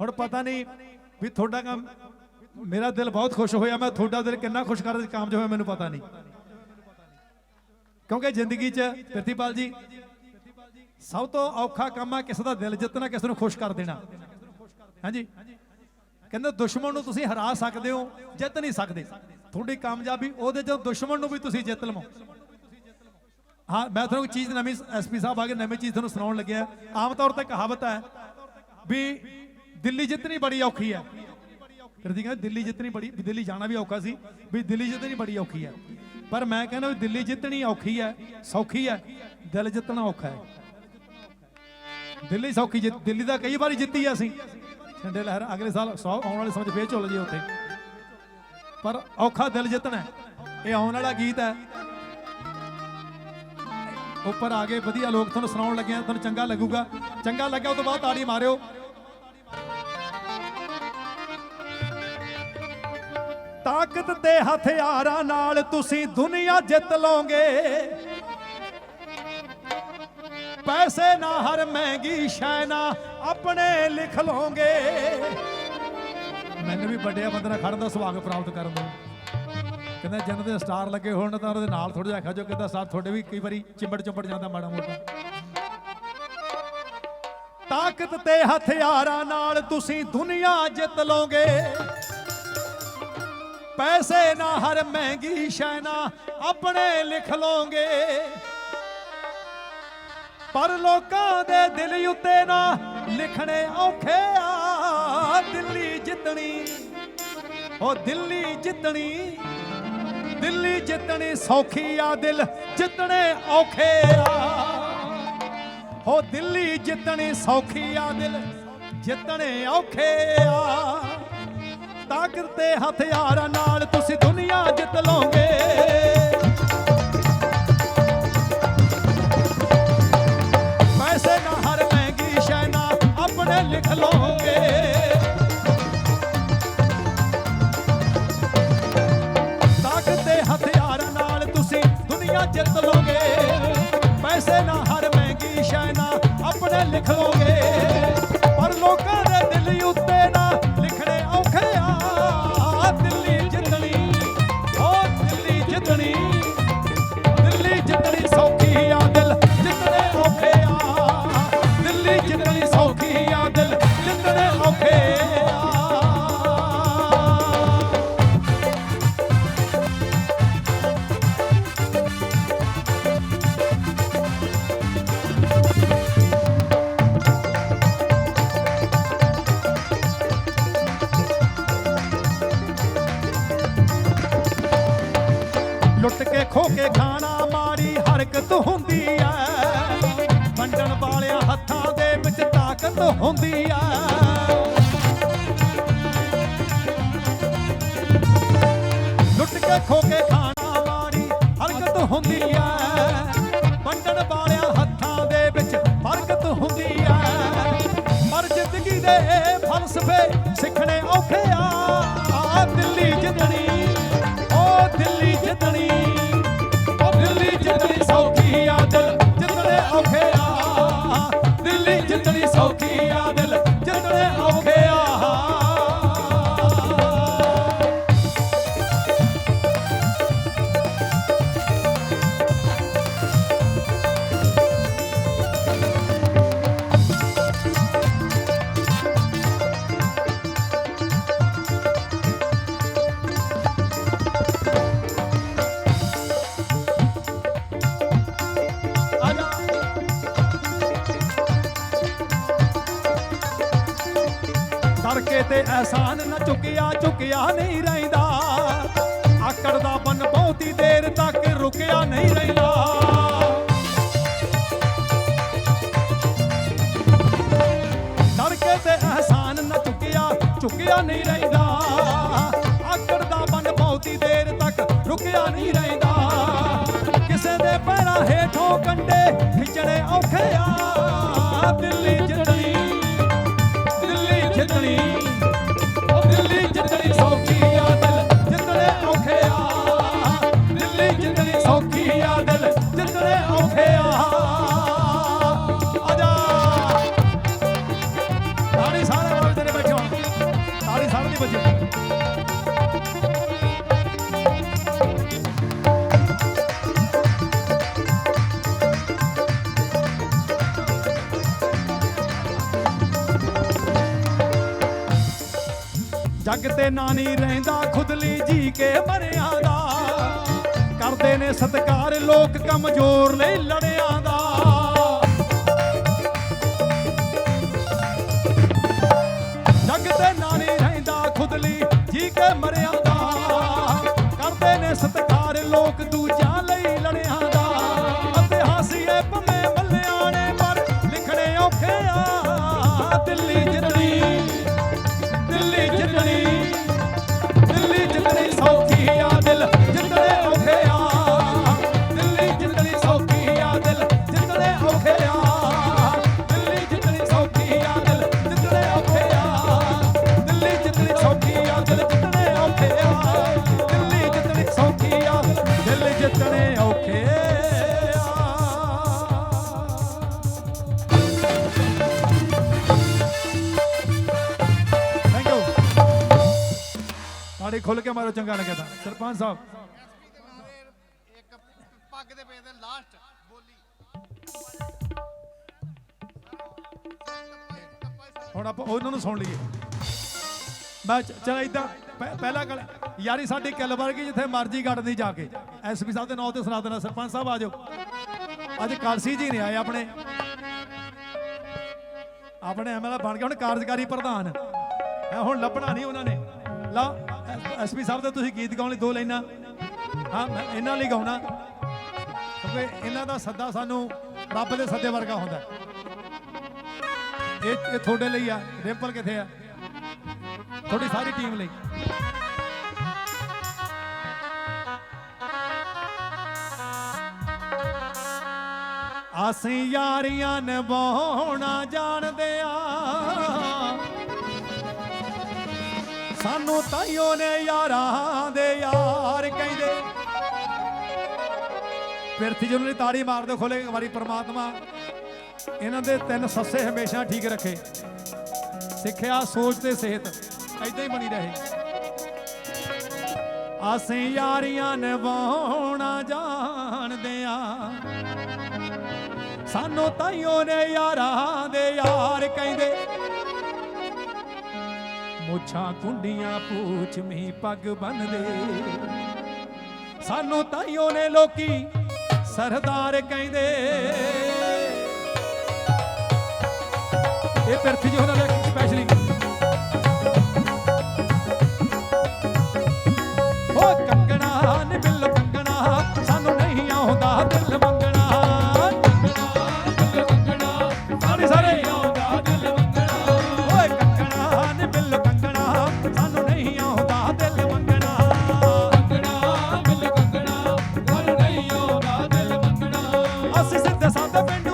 ਹੁਣ ਪਤਾ ਨਹੀਂ ਵੀ ਤੁਹਾਡਾ ਕੰਮ ਮੇਰਾ ਦਿਲ ਬਹੁਤ ਖੁਸ਼ ਹੋਇਆ, ਮੈਂ ਤੁਹਾਡਾ ਦਿਲ ਕਿੰਨਾ ਖੁਸ਼ ਕਰਨ ਚ ਕਾਮਯਾਬ ਹੋਇਆ, ਮੈਨੂੰ ਪਤਾ ਨਹੀਂ। ਕਿਉਂਕਿ ਜ਼ਿੰਦਗੀ 'ਚ ਪ੍ਰਤੀਪਾਲ ਜੀ, ਸਭ ਤੋਂ ਔਖਾ ਕੰਮ ਆ ਕਿਸੇ ਦਾ ਦਿਲ ਜਿੱਤਣਾ, ਕਿਸੇ ਨੂੰ ਖੁਸ਼ ਕਰ ਦੇਣਾ। ਹਾਂਜੀ? ਕਹਿੰਦੇ ਦੁਸ਼ਮਣ ਨੂੰ ਤੁਸੀਂ ਹਰਾ ਸਕਦੇ ਹੋ, ਜਿੱਤ ਨਹੀਂ ਸਕਦੇ। ਤੁਹਾਡੀ ਕਾਮਯਾਬੀ ਉਹਦੇ ਜਦੋਂ ਦੁਸ਼ਮਣ ਨੂੰ ਵੀ ਤੁਸੀਂ ਜਿੱਤ ਲਵੋ। ਹਾਂ, ਮੈਂ ਤੁਹਾਨੂੰ ਇੱਕ ਚੀਜ਼ ਨਵੀਂ ਐਸਪੀ ਸਾਹਿਬ ਆ ਕੇ ਨਵੀਂ ਚੀਜ਼ ਤੁਹਾਨੂੰ ਸੁਣਾਉਣ ਲੱਗਿਆ। ਆਮ ਤੌਰ ਤੇ ਕਹਾਵਤ ਹੈ ਵੀ ਦਿੱਲੀ ਜਿੱਤਣੀ ਬੜੀ ਔਖੀ ਹੈ। ਫਿਰ ਦੀ ਦਿੱਲੀ ਜਿੱਤਣੀ ਬੜੀ ਦਿੱਲੀ ਜਾਣਾ ਵੀ ਔਖਾ ਸੀ, ਵੀ ਦਿੱਲੀ ਜਿੱਤਣੀ ਬੜੀ ਔਖੀ ਹੈ। ਪਰ ਮੈਂ ਕਹਿੰਦਾ ਵੀ ਦਿੱਲੀ ਜਿੱਤਣੀ ਔਖੀ ਹੈ, ਸੌਖੀ ਹੈ, ਦਿਲ ਜਿੱਤਣਾ ਔਖਾ ਹੈ। ਦਿੱਲੀ ਸੌਖੀ ਜਿੱਤ, ਦਿੱਲੀ ਦਾ ਕਈ ਵਾਰੀ ਜਿੱਤੀ ਆ ਅਸੀਂ। ਛੰਡੇ ਲਹਿਰ, ਅਗਲੇ ਸਾਲ ਸੌ ਆਉਣ ਵਾਲੇ ਸਮੇਂ 'ਚ ਫੇਰ ਚੁੱਲ ਜੇ ਉੱਥੇ। ਪਰ ਔਖਾ ਦਿਲ ਜਿੱਤਣਾ ਇਹ ਆਉਣ ਵਾਲਾ ਗੀਤ ਹੈ। ਉੱਪਰ ਆ ਗਏ, ਵਧੀਆ ਲੋਕ ਤੁਹਾਨੂੰ ਸੁਣਾਉਣ ਲੱਗੇ ਆ, ਤੁਹਾਨੂੰ ਚੰਗਾ ਲੱਗੂਗਾ। ਚੰਗਾ ਲੱਗਿਆ ਉਹ ਤੋਂ ਬਾਅਦ ਤਾੜੀ ਮਾਰਿਓ। ਤਾਕਤ ਤੇ ਹਥਿਆਰਾਂ ਨਾਲ ਤੁਸੀਂ ਦੁਨੀਆ ਜਿੱਤ ਲਓਗੇ। ਪੈਸੇ ਨਾ ਹਰ ਮਹਿੰਗੀ ਸ਼ੈ ਨਾ ਆਪਣੇ ਲਿਖ ਲਓਗੇ। ਮੈਨੂੰ ਵੀ ਵੱਡਿਆ ਬੰਦੇ ਨਾਲ ਖੜਨ ਦਾ ਸੁਭਾਗ ਪ੍ਰਾਪਤ ਕਰਨ ਦਾ ਕਹਿੰਦਾ ਜਿੰਨ ਦੇ ਸਟਾਰ ਲੱਗੇ ਹੋਣ ਤਾਂ ਉਹਦੇ ਨਾਲ ਥੋੜਾ ਜਿਹਾ ਖਜੋ ਕਿਦਾਂ ਸਾਥ ਤੁਹਾਡੇ ਵੀ ਕਈ ਵਾਰੀ ਚਿੰਬੜ ਚੁੰਬੜ ਜਾਂਦਾ ਮਾੜਾ ਮੋਟਾ। ਤਾਕਤ ਤੇ ਹਥਿਆਰਾਂ ਨਾਲ ਤੁਸੀਂ ਦੁਨੀਆ ਜਿੱਤ ਲਓਗੇ। ਪੈਸੇ ਨਾ, ਹਰ ਮਹਿੰਗੀ ਸ਼ੈ ਨਾ ਆਪਣੇ ਲਿਖ ਲਓਗੇ। ਪਰ ਲੋਕਾਂ ਦੇ ਦਿਲ ਉੱਤੇ ਨਾ ਲਿਖਣੇ ਔਖੇ ਆ, ਦਿੱਲੀ ਜਿੱਤਣੀ, ਉਹ ਦਿੱਲੀ ਜਿੱਤਣੀ ਦਿੱਲੀ ਜਿੱਤਣੀ ਸੌਖੀ ਆ ਦਿਲ, ਜਿੱਤਣੇ ਔਖੇ ਆ। ਹੋ ਦਿੱਲੀ ਜਿੱਤਣੀ ਸੌਖੀ ਆ ਦਿਲ, ਜਿੱਤਣੇ ਔਖੇ ਆ। ਤਾਕਤ ਤੇ ਹਥਿਆਰਾਂ ਨਾਲ ਤੁਸੀਂ ਦੁਨੀਆ ਜਿੱਤ ਲਓਗੇ। ਪੈਸੇ ਨਾ ਹਰ ਮਹਿੰਗੀ ਸ਼ੈ ਨਾ ਆਪਣੇ ਲਿਖ ਲਓਗੇ। ਤਾਕਤ ਤੇ ਹਥਿਆਰਾਂ ਨਾਲ ਤੁਸੀਂ ਦੁਨੀਆ ਜਿੱਤ ਲਓਗੇ। ਪੈਸੇ ਨਾ ਹਰ ਮਹਿੰਗੀ ਸ਼ੈ ਨਾ ਆਪਣੇ ਲਿਖ ਲਓਗੇ। ਹੁੰਦੀ ਐ ਵੰਡਣ ਵਾਲਿਆਂ ਹੱਥਾਂ ਦੇ ਵਿੱਚ ਤਾਕਤ ਹੁੰਦੀ ਐ ਲੁੱਟ ਕੇ ਖੋ ਕੇ ਖਾਣਾ ਵਾਲੀ ਹਰਕਤ ਹੁੰਦੀ ਐ ਵੰਡਣ ਵਾਲਿਆਂ ਹੱਥਾਂ ਦੇ ਵਿੱਚ ਹਰਕਤ ਹੁੰਦੀ ਐ ਪਰ ਜ਼ਿੰਦਗੀ ਦੇ ਫਲਸਫੇ ਸਿੱਖਣੇ ਔਖੇ ਆ। ਤੜਕੇ ਤੇ ਅਹਿਸਾਨ ਨਾ ਚੁੱਕਿਆ ਚੁੱਕਿਆ ਨਹੀਂ ਰਹਿੰਦਾ। ਆਕੜ ਦਾ ਬਨ ਬਹੁਤੀ ਦੇਰ ਤੱਕ ਰੁਕਿਆ ਨਹੀਂ ਰਹਿੰਦਾ। ਤੜਕੇ ਤੇ ਅਹਿਸਾਨ ਨਾ ਚੁੱਕਿਆ ਚੁੱਕਿਆ ਨਹੀਂ ਰਹਿੰਦਾ। ਆਕੜ ਦਾ ਬਨ ਬਹੁਤੀ ਦੇਰ ਤੱਕ ਰੁਕਿਆ ਨਹੀਂ ਰਹਿੰਦਾ। ਕਿਸੇ ਦੇ ਪੈਰਾਂ ਹੇਠੋਂ ਕੰਡੇ ਖਿੱਚਣੇ ਔਖੇ ਆ, ਦਿੱਲੀ ਵੱਜੇ। ਜੱਗ ਤੇ ਨਾਨੀ ਰਹਿੰਦਾ ਖੁਦਲੀ ਜੀ ਕੇ ਮਰਿਆਂ ਦਾ। ਕਰਦੇ ਨੇ ਸਤਕਾਰ, ਲੋਕ ਕਮਜ਼ੋਰ ਲਈ ਲੜਿਆ ਜੀ ਕੇ ਮਰਿਆਂ ਦਾ। ਕਰਦੇ ਨੇ ਸਤਕਾਰ ਲੋਕ ਦੂਜਾ ਲਈ ਲੜਿਆ ਦਾ। ਅਤੇ ਹਾਸੀਏ ਭਵੇਂ ਮੱਲਿਆਂ ਨੇ ਪਰ ਲਿਖਣੇ ਔਖੇ ਆ। ਦਿੱਲੀ ਜਿੱਤਣੀ ਤਾੜੀ ਖੁੱਲ ਕੇ ਮਾਰੋ, ਚੰਗਾ ਲੱਗਿਆ ਤਾਂ। ਸਰਪੰਚ ਸਾਹਿਬ। ਐਸਪੀ ਦੇ ਨਾਲੇ ਇੱਕ ਪੱਗ ਦੇ ਪੇ ਦੇ ਲਾਸਟ ਬੋਲੀ ਹੁਣ ਆਪਾਂ ਉਹਨਾਂ ਨੂੰ ਸੁਣ ਲਈਏ। ਮੈਂ ਚਲ ਇਦਾਂ ਪਹਿਲਾ ਗੱਲ, ਯਾਰੀ ਸਾਡੀ ਕਿੱਲ ਵਰਗੀ ਜਿੱਥੇ ਮਰਜ਼ੀ ਗੱਡਦੀ ਜਾ ਕੇ। ਐਸਪੀ ਸਾਹਿਬ ਦੇ ਨਾਂ ਤੇ ਸੁਣਾ ਦੇਣਾ, ਸਰਪੰਚ ਸਾਹਿਬ, ਆ ਜਾਓ। ਅੱਜ ਕਾਲਸੀ ਜੀ ਨੇ ਆਏ ਆਪਣੇ। ਆਪਣੇ ਐਮਐਲਏ ਬਣ ਗਏ ਹੁਣ ਕਾਰਜਕਾਰੀ ਪ੍ਰਧਾਨ। ਐ ਹੁਣ ਲੱਭਣਾ ਨਹੀਂ ਉਹਨਾਂ ਨੇ। ਲਾ ਐਸਪੀ ਸਾਹਿਬ ਦਾ ਤੁਸੀਂ ਗੀਤ ਗਾਉਣ ਲਈ ਦੋ ਲਾਈਨਾਂ। ਹਾਂ, ਮੈਂ ਇਹਨਾਂ ਲਈ ਗਾਉਣਾ। ਕਿਉਂਕਿ ਇਹਨਾਂ ਦਾ ਸੱਦਾ ਸਾਨੂੰ ਰੱਬ ਦੇ ਸੱਦੇ ਵਰਗਾ ਹੁੰਦਾ। ਇਹ ਇਹ ਤੁਹਾਡੇ ਲਈ ਆ ਰਿੰਪਲ ਕਿੱਥੇ ਆ? ਤੁਹਾਡੀ ਸਾਰੀ ਟੀਮ ਲਈ। ਅਸੀਂ ਯਾਰੀਆਂ ਨਿਭਾਉਣਾ ਜਾਣਦੇ ਆ। ਸਾਨੂੰ ਤਾਈਓ ਨੇ ਯਾਰਾਂ ਦੇ ਯਾਰ ਕਹਿੰਦੇ। ਪਿਰਥੀ ਜੀ ਨੂੰ ਤਾੜੀ ਮਾਰ ਦਿਓ ਖੋਲੇ ਇੱਕ ਵਾਰੀ ਪ੍ਰਮਾਤਮਾ, ਇਹਨਾਂ ਦੇ ਤਿੰਨ ਸੱਸੇ ਹਮੇਸ਼ਾ ਠੀਕ ਰੱਖੇ। ਸਿੱਖਿਆ, ਸੋਚ ਤੇ ਸਿਹਤ ਐਦਾਂ ਹੀ ਬਣੀ ਰਹੇ। ਅਸੀਂ ਯਾਰੀਆਂ ਨਿਭਾਉਣਾ ਜਾਣਦੇ ਆ ਸਾਨੂੰ ਤਾਈਓ ਨੇ ਯਾਰਾਂ ਮੁੱਛਾਂ ਕੁੰਡੀਆਂ ਪੂਛ ਮੀ ਪੱਗ ਬੰਨਦੇ ਸਾਨੂੰ ਤਾਈਓ ਨੇ ਲੋਕੀ ਸਰਦਾਰ ਕਹਿੰਦੇ। ਇਹ ਪਿਰਥੀ ਜੀ ਉਹਨਾਂ ਦਾ ਸਪੈਸ਼ਲੀ ਅਸੀਂ ਸਿੱਧੇ ਸਾਦੇ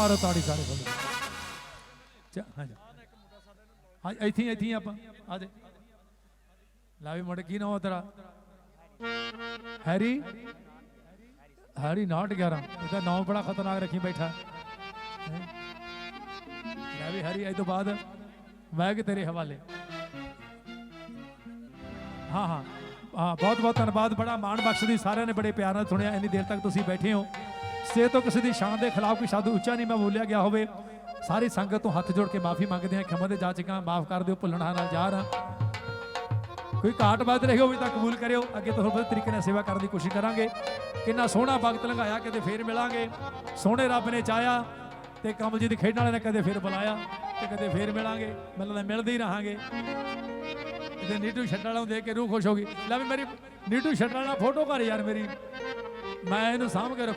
ਮਾਰੋ ਤਾੜੀ ਸਾਰੇ ਕੋਲ ਚਾ, ਹਾਂ ਜੀ। ਹਾਂ, ਇੱਥੇ ਇੱਥੇ ਆਪਾਂ। ਆ ਦੇ। ਲੈ ਵੀ ਕੀ ਨਾਮ ਤੇਰਾ ਹੈਰੀ? ਹੈਰੀ ਨਾਟ 11 ਉਹਦਾ ਨਾਮ ਬੜਾ ਖਤਰਨਾਕ ਰੱਖੀ ਬੈਠਾ। ਲੈ ਵੀ ਹੈਰੀ ਅੱਜ ਤੋਂ ਬਾਅਦ ਮੈਂ ਕਿ ਤੇਰੇ ਹਵਾਲੇ। ਹਾਂ ਹਾਂ। ਹਾਂ, ਬਹੁਤ ਬਹੁਤ ਧੰਨਵਾਦ। ਬੜਾ ਮਾਣ ਬਖਸ਼ਦੀ ਸਾਰਿਆਂ ਨੇ ਬੜੇ ਪਿਆਰ ਨਾਲ ਸੁਣਿਆ। ਇੰਨੀ ਦੇਰ ਤੱਕ ਤੁਸੀਂ ਬੈਠੇ ਹੋ। ਸੇ ਤੋਂ ਕਿਸੇ ਦੀ ਸ਼ਾਨ ਦੇ ਖਿਲਾਫ ਕੋਈ ਸ਼ਬਦ ਉੱਚਾ ਨਹੀਂ ਮੈਂ ਬੋਲਿਆ ਗਿਆ ਹੋਵੇ, ਸਾਰੀ ਸੰਗਤ ਤੋਂ ਹੱਥ ਜੋੜ ਕੇ ਮਾਫੀ ਮੰਗਦੇ ਹਾਂ, ਖਿਮਾ ਦੇ ਜਾਚਕਾਂ, ਮਾਫ ਕਰ ਦਿਓ, ਭੁੱਲਣਾ ਨਾਲ ਜਾ ਰਹਾ। ਕੋਈ ਘਾਟ ਬਾਤ ਰਹੀ ਹੋਵੇ ਤਾਂ ਕਬੂਲ ਕਰਿਓ, ਅੱਗੇ ਤੋਂ ਹੋਰ ਤਰੀਕੇ ਨਾਲ ਸੇਵਾ ਕਰਨ ਦੀ ਕੋਸ਼ਿਸ਼ ਕਰਾਂਗੇ। ਕਿੰਨਾ ਸੋਹਣਾ ਵਕਤ ਲੰਘਾਇਆ, ਕਿਤੇ ਫੇਰ ਮਿਲਾਂਗੇ। ਸੋਹਣੇ ਰੱਬ ਨੇ ਚਾਹਿਆ ਤੇ ਕਮਲਜੀਤ ਖੇਡਣ ਵਾਲੇ ਨੇ ਕਦੇ ਫੇਰ ਬੁਲਾਇਆ ਤੇ ਕਦੇ ਫੇਰ ਮਿਲਾਂਗੇ। ਮਿਲਣਾ ਮਿਲਦੇ ਹੀ ਰਹਾਂਗੇ। ਤੇ ਨੀਟੂ ਛੱਡਣ ਵਾਲਾ ਦੇਖ ਕੇ ਰੂਹ ਖੁਸ਼ ਹੋ ਗਈ। ਲੈ ਵੀ ਮੇਰੀ ਨੀਟੂ ਛੱਡਣ ਵਾਲਾ ਫੋਟੋ ਘਰ ਯਾਰ ਮੇਰੀ। ਮੈਂ ਇਹਨੂੰ ਸਾਂਭ ਕੇ ਰੱਖੂੰ